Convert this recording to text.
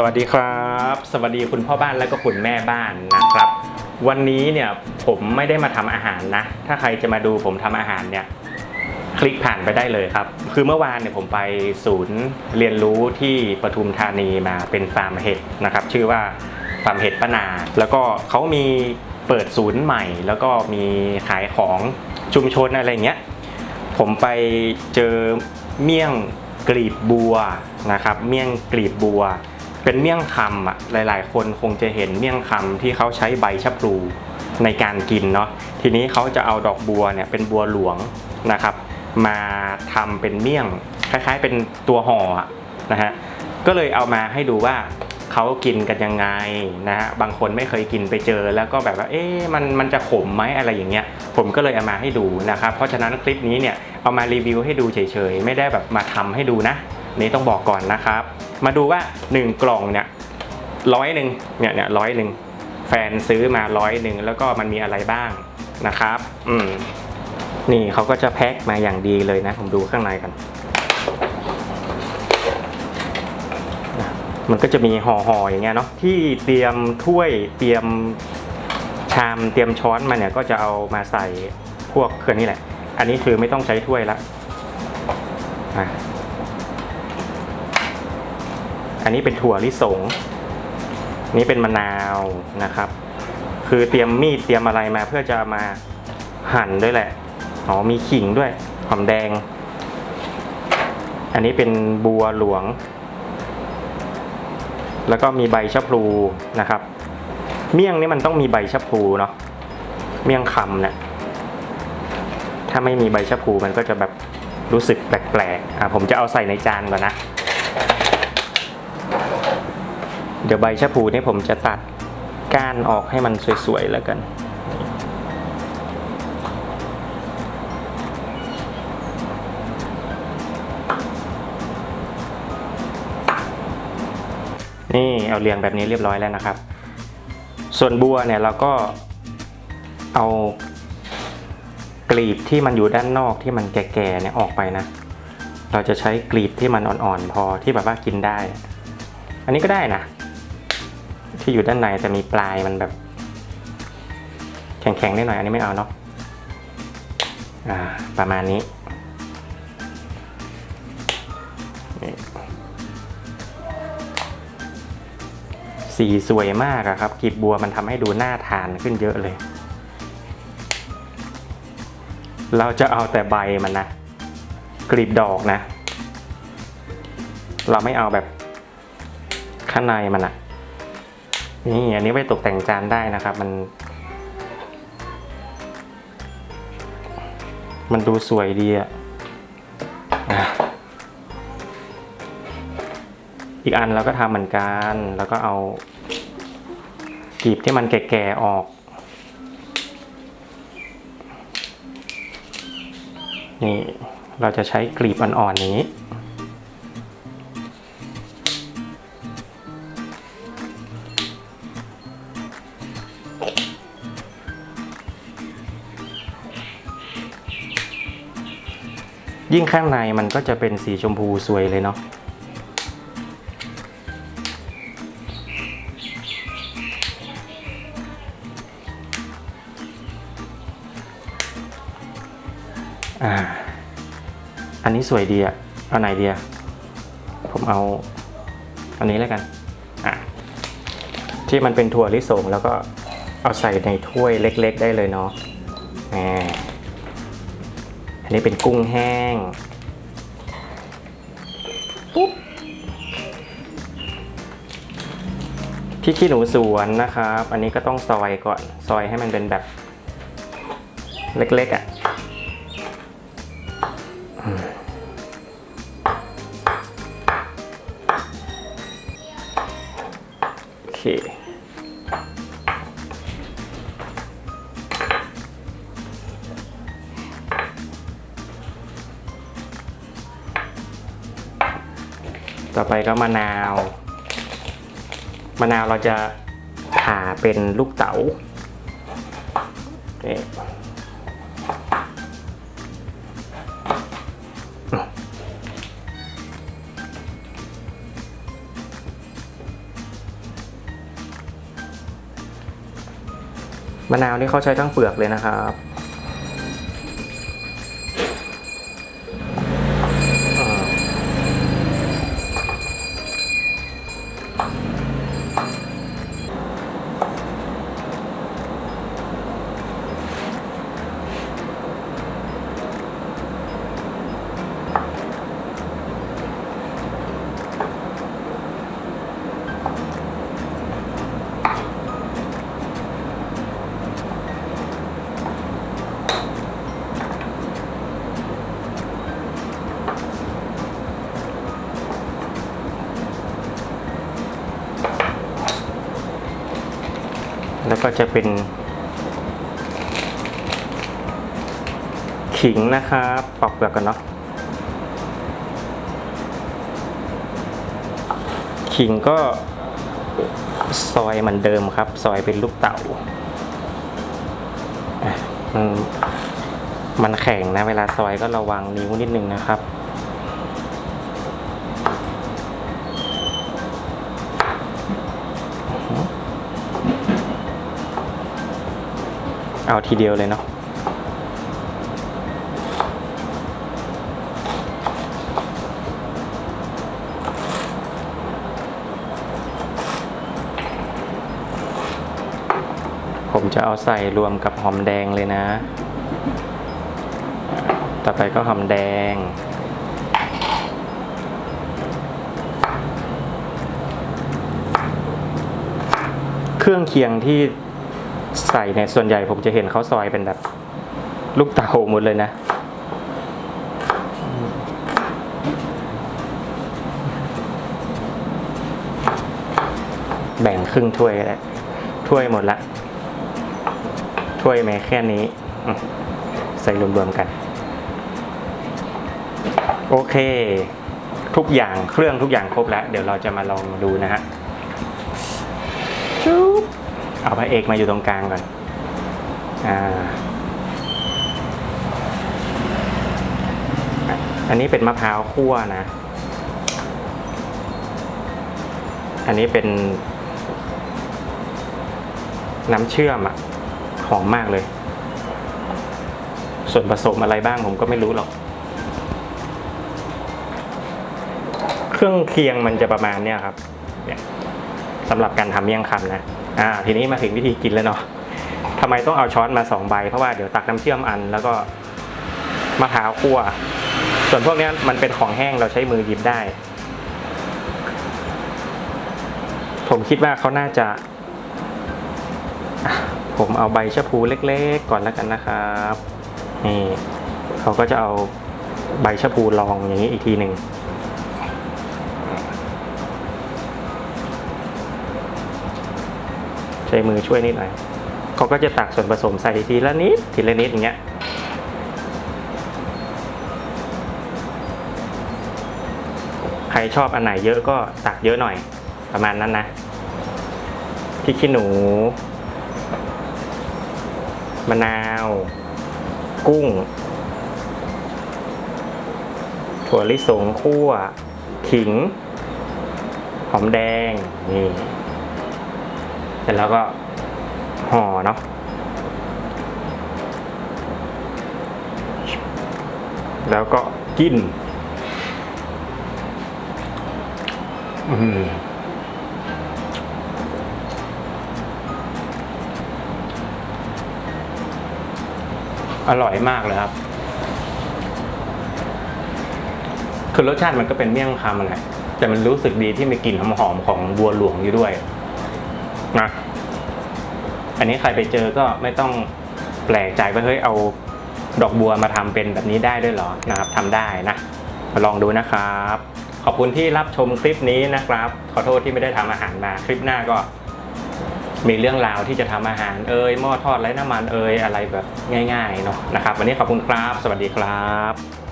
สวัสดีครับ สวัสดีคุณพ่อบ้านและก็คุณแม่บ้านนะครับ วันนี้เนี่ยผมไม่ได้มาทำอาหารนะ ถ้าใครจะมาดูผมทำอาหารเนี่ยคลิกผ่านไปได้เลยครับ คือเมื่อวานเนี่ยผมไปศูนย์เรียนรู้ที่ปทุมธานีมาเป็นฟาร์มเห็ดนะครับ ชื่อว่าฟาร์มเห็ดปนา แล้วก็เขามีเปิดศูนย์ใหม่ แล้วก็มีขายของชุมชนอะไรเงี้ยผมไปเจอเมี่ยงกลีบบัวนะครับ เมี่ยงกลีบบัว เป็นเมี่ยงคำอะหลาย ๆ คนคงจะเห็นเมี่ยงคำที่เขาใช้ใบชะพลูในการกินเนาะทีนี้เขาจะเอาดอกบัวเนี่ยเป็นบัวหลวงนะครับ มาทำเป็นเมี่ยงคล้ายๆ เป็นตัวห่อนะฮะก็เลยเอามาให้ดูว่าเขากินกันยังไงนะฮะบางคนไม่เคยกินไปเจอ แล้วก็แบบว่าเอ๊ะมันมันจะขมไหมอะไรอย่างเงี้ยผมก็เลยเอามาให้ดูนะครับ เพราะฉะนั้นคลิปนี้เนี่ยเอามารีวิวให้ดูเฉยๆ ไม่ได้แบบมาทำให้ดูนะ นี่ต้องบอกก่อนนะครับ มาดูว่า 1 กล่องเนี่ยร้อยหนึ่งเนี่ยเนี่ยร้อยหนึ่งแฟนซื้อมาร้อยหนึ่งแล้วก็มันมีอะไรบ้างนะครับ อืมนี่เขาก็จะแพ็คมาอย่างดีเลยนะ ผมดูข้างในกัน มันก็จะมีห่อๆอย่างเงี้ยเนาะที่เตรียมถ้วยเตรียมชามเตรียมช้อนมาเนี่ยก็จะเอามาใส่พวกเครื่องนี้แหละ อันนี้คือไม่ต้องใช้ถ้วยละอะ อันนี้เป็นถั่วลิสง นี่เป็นมะนาวนะครับ คือเตรียมมีดเตรียมอะไรมาเพื่อจะมาหั่นด้วยแหละ อ๋อมีขิงด้วยหอมแดง อันนี้เป็นบัวหลวง แล้วก็มีใบชะพลูนะครับ เมี่ยงนี่มันต้องมีใบชะพลูเนาะ เมี่ยงคำเนี่ย ถ้าไม่มีใบชะพลูมันก็จะแบบรู้สึกแปลกๆ อะผมจะเอาใส่ในจานก่อนนะ เดี๋ยวใบชะพลูนี่ผมจะตัดก้านออกให้มันสวยๆแล้วกัน นี่เอาเรียงแบบนี้เรียบร้อยแล้วนะครับ ส่วนบัวเนี่ยเราก็เอากลีบที่มันอยู่ด้านนอกที่มันแก่ๆเนี่ยออกไปนะ เราจะใช้กลีบที่มันอ่อนๆพอที่แบบว่ากินได้ อันนี้ก็ได้นะ ที่อยู่ด้านในแต่มีปลายมันแบบ แข็งๆนิดหน่อย อันนี้ไม่เอาเนาะอ่าประมาณนี้สีสวยมากอะครับกีบบัวมันทำให้ดูน่าทานขึ้นเยอะเลย เราจะเอาแต่ใบมันนะกลีบดอกนะ เราไม่เอาแบบข้างในมันอะ นี่อันนี้ไว้ตกแต่งจานได้นะครับ มัน มันดูสวยดีอะอะอีกอันเราก็ทำเหมือนกัน แล้วก็เอากีบที่มันแก่ๆออก นี่เราจะใช้กลีบอ่อนๆนี้ ยิ่งข้างในมันก็จะเป็นสีชมพูสวยเลยเนาะอ่า อันนี้สวยดีอะเอาไหนดีอะผมเอาอันนี้แล้วกัน อะ ที่มันเป็นถั่วลิสงแล้วก็เอาใส่ในถ้วยเล็ก ๆ ได้เลยเนาะแหม อันนี้เป็นกุ้งแห้งปุ๊บพี่ขี้หนูสวนนะครับ อันนี้ก็ต้องซอยก่อนซอยให้มันเป็นแบบเล็กๆอะ่ะโอเค ต่อไปก็มะนาว มะนาวเราจะผ่าเป็นลูกเต๋าเมะนาวนี่เขาใช้ทั้งเปลือกเลยนะครับ แล้วก็จะเป็น ขิงนะครับปอกเปลือกกันเนาะขิงก็ซอยเหมือนเดิมครับ ซอยเป็นลูกเต่าอมันแข็งนะ เวลาซอยก็ระวังนิ้วนิดนึงนะครับ เอาทีเดียวเลยเนาะผมจะเอาใส่รวมกับหอมแดงเลยนะ ต่อไปก็หอมแดง เครื่องเคียงที่ ใส่เนี่ยส่วนใหญ่ผมจะเห็นเขาซอยเป็นแบบ ลูกเต๋าหมดเลยนะ แบ่งครึ่งถ้วยก็ได้ถ้วยหมดละถ้วยแม้แค่นี้ ใส่รวมๆกัน โอเค ทุกอย่างเครื่องทุกอย่างครบแล้ว เดี๋ยวเราจะมาลองดูนะฮะจุ๊บ เอาพระเอกมาอยู่ตรงกลางก่อน อ่า อันนี้เป็นมะพร้าวคั่วนะ อันนี้เป็น น้ำเชื่อมอะหอมมากเลย ส่วนผสมอะไรบ้างผมก็ไม่รู้หรอก เครื่องเคียงมันจะประมาณเนี้ยครับสำหรับการทำเมี่ยงคำนะ อ่าทีนี้มาถึงวิธีกินแล้วเนาะทำไมต้องเอาช้อนมาสองใบ เพราะว่าเดี๋ยวตักน้ำเชื่อมอันแล้วก็มะพร้าวคั่ว ส่วนพวกนี้มันเป็นของแห้งเราใช้มือหยิบได้ ผมคิดว่าเขาน่าจะ ผมเอาใบชะพูเล็กๆก่อนแล้วกันนะครับนี่เขาก็จะเอาใบชะพูรองอย่างนี้อีกทีหนึ่ง ใช้มือช่วยนิดหน่อยเขาก็จะตักส่วนผสมใส่ทีละนิดทีละนิดอย่างเงี้ยใครชอบอันไหนเยอะก็ตักเยอะหน่อยประมาณนั้นนะพริกขี้หนู มะนาว กุ้ง ถั่วลิสงคั่ว ขิง หอมแดงนี่ ร็จแล้วก็ห่อเนาะแล้วก็กินอืมอร่อยมากเลยครับ คือรสชาติมันก็เป็นเมี่ยงคำแหละแต่มันรู้สึกดีที่มีกลิ่นหอมๆของบัวหลวงอยู่ด้วย นะอันนี้ใครไปเจอก็ไม่ต้องแปลกใจว่าเฮ้ยเอาดอกบัวมาทำเป็นแบบนี้ได้ด้วยเหรอนะครับทำได้นะมาลองดูนะครับ ขอบคุณที่รับชมคลิปนี้นะครับ ขอโทษที่ไม่ได้ทำอาหารมาคลิปหน้าก็ มีเรื่องราวที่จะทำอาหารเอ่ยหม้อทอดไร้น้ำมันเอ่ยอะไรแบบง่ายๆเนาะนะครับ วันนี้ขอบคุณครับ สวัสดีครับ